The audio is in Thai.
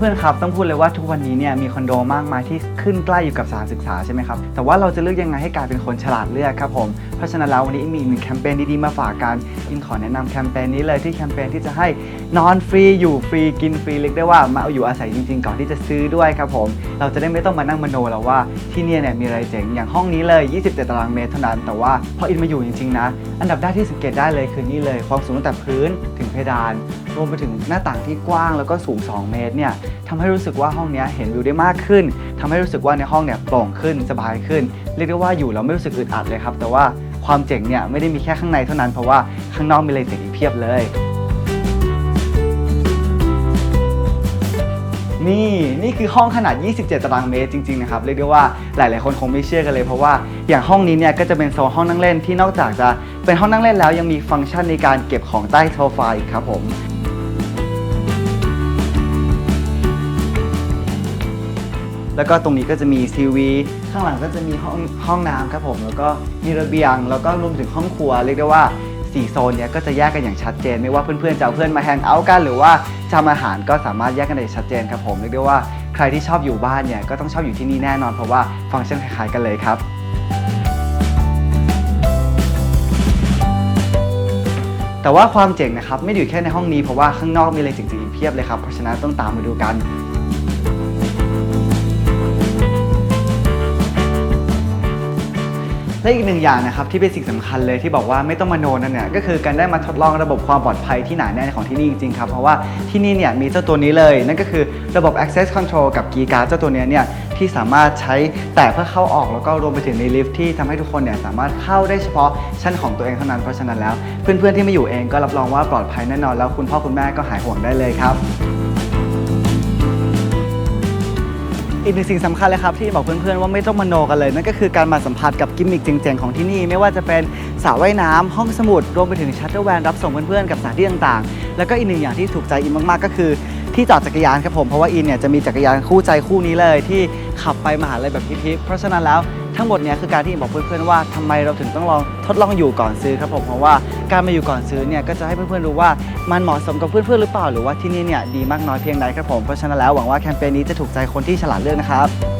พื่อนๆครับต้องพูดเลยว่าทุกวันนี้เนี่ยมีคอนโดมากมายที่ขึ้นใกล้อยู่กับสถานศึกษาใช่ไหมครับแต่ว่าเราจะเลือกยังไงให้กลายเป็นคนฉลาดเลือกครับผมเพราะฉะนั้นแล้ววันนี้อินมีหนึ่งแคมเปญดีๆมาฝากกันอินขอแนะนำแคมเปญนี้เลยที่แคมเปญที่จะให้นอนฟรีอยู่ฟรีกินฟรีเรียกได้ว่ามาเอาอยู่อาศัยจริง ๆ ก่อนที่จะซื้อด้วยครับผม เราจะได้ไม่ต้องมานั่งมโนแล้วว่าที่นี่เนี่ยมีอะไรเจ๋งอย่างห้องนี้เลย 27 ตารางเมตรเท่านั้นแต่ว่าพออินมาอยู่จริงๆนะอันดับแรกที่สังเกตได้เลยคือนี่เลย ความสูงตั้งแต่พื้นถึงเพดาน รวมไปถึงหน้าต่างที่กว้างแล้วก็สูง 2 เมตรเนี่ยทำให้รู้สึกว่าห้องนี้เห็นวิวได้มากขึ้นทำให้รู้สึกว่าในห้องเนี่ยโปร่งขึ้นสบายขึ้น เรียกได้ว่าอยู่แล้วไม่รู้สึกอึดอัดเลยครับ แต่ว่าความเจ๋งเนี่ยไม่ได้มีแค่ข้างในเท่านั้นเพราะว่าข้างนอกมีอะไรเจ๋งอีกเพียบเลย นี่นี่คือห้องขนาด 27 ตารางเมตรจริงๆนะครับเรียกได้ว่าหลายๆคนคงไม่เชื่อกันเลยเพราะว่าอย่างห้องนี้เนี่ยก็จะเป็นโซนห้องนั่งเล่นที่นอกจากจะเป็นห้องนั่งเล่นแล้วยังมีฟังก์ชันในการเก็บของใต้โซฟาอีกครับผม แล้วก็ตรงนี้ก็จะมีทีวี ข้างหลังก็จะมีห้องห้องน้ำครับผมแล้วก็มีระเบียง แล้วก็รวมถึงห้องครัวเรียกได้ว่าสี่โซนเนี้ยก็จะแยกกันอย่างชัดเจน ไม่ว่าเพื่อนๆจะเอาเพื่อนมาแฮงเอาท์กันหรือว่าจะทำอาหารก็สามารถแยกกันได้ชัดเจนครับผมเรียกได้ว่าใครที่ชอบอยู่บ้านเนี่ยก็ต้องชอบอยู่ที่นี่แน่นอนเพราะว่าฟังก์ชันคล้ายๆกันเลยครับ แต่ว่าความเจ๋งนะครับไม่ได้อยู่แค่ในห้องนี้เพราะว่าข้างนอกมีอะไรเจ๋งๆอีกเพียบเลยครับเพราะฉะนั้นต้องตามมาดูกัน และอีกหนึ่งอย่างนะครับที่เป็นสิ่งสำคัญเลยที่บอกว่าไม่ต้องมาโนนั่นเนี่ยก็คือการได้มาทดลองระบบความปลอดภัยที่หนาแน่นของที่นี่จริงๆครับเพราะว่าที่นี่เนี่ยมีเจ้าตัวนี้เลย นั่นก็คือระบบ access control กับ key card เจ้าตัวเนี้ยเนี่ยที่สามารถใช้แต่เพื่อเข้าออกแล้วก็รวมไปถึงในลิฟท์ที่ทำให้ทุกคนเนี่ยสามารถเข้าได้เฉพาะชั้นของตัวเองเท่านั้นเพราะฉะนั้นแล้ว เพื่อนๆที่มาอยู่เองก็รับรองว่าปลอดภัยแน่นอน แล้วคุณพ่อคุณแม่ก็หายห่วงได้เลยครับ อีกหนึ่งสิ่งสำคัญเลยครับที่บอกเพื่อนๆว่าไม่ต้องมโนกันเลยนั่นก็คือการมาสัมผัสกับกิมมิคเจ๋งๆของที่นี่ ไม่ว่าจะเป็นสระว่ายน้ำห้องสมุดรวมไปถึงชัตเตอร์แวนรับส่งเพื่อนๆกับสถานที่ต่างๆ แล้วก็อีกหนึ่งอย่างที่ถูกใจอินมากๆก็คือ ที่จอดจักรยานครับผมเพราะว่าอินเนี่ยจะมีจักรยานคู่ใจคู่นี้เลย ที่ขับไปมหาลัยแบบพิพๆเพราะฉะนั้นแล้วทั้งหมดเนี่ยคือการที่อินบอกเพื่อนๆว่าทำไมเราถึงต้องลองทดลองอยู่ก่อนซื้อครับผมเพราะว่าการมาอยู่ก่อนซื้อเนี่ยก็จะให้เพื่อนๆรู้ว่ามันเหมาะสมกับเพื่อนๆหรือเปล่าหรือว่าที่นี่เนี่ยดีมากน้อยเพียงใดครับผมเพราะฉะนั้นแล้วหวังว่าแคมเปญนี้จะถูกใจคนที่ฉลาดเลือกนะครับ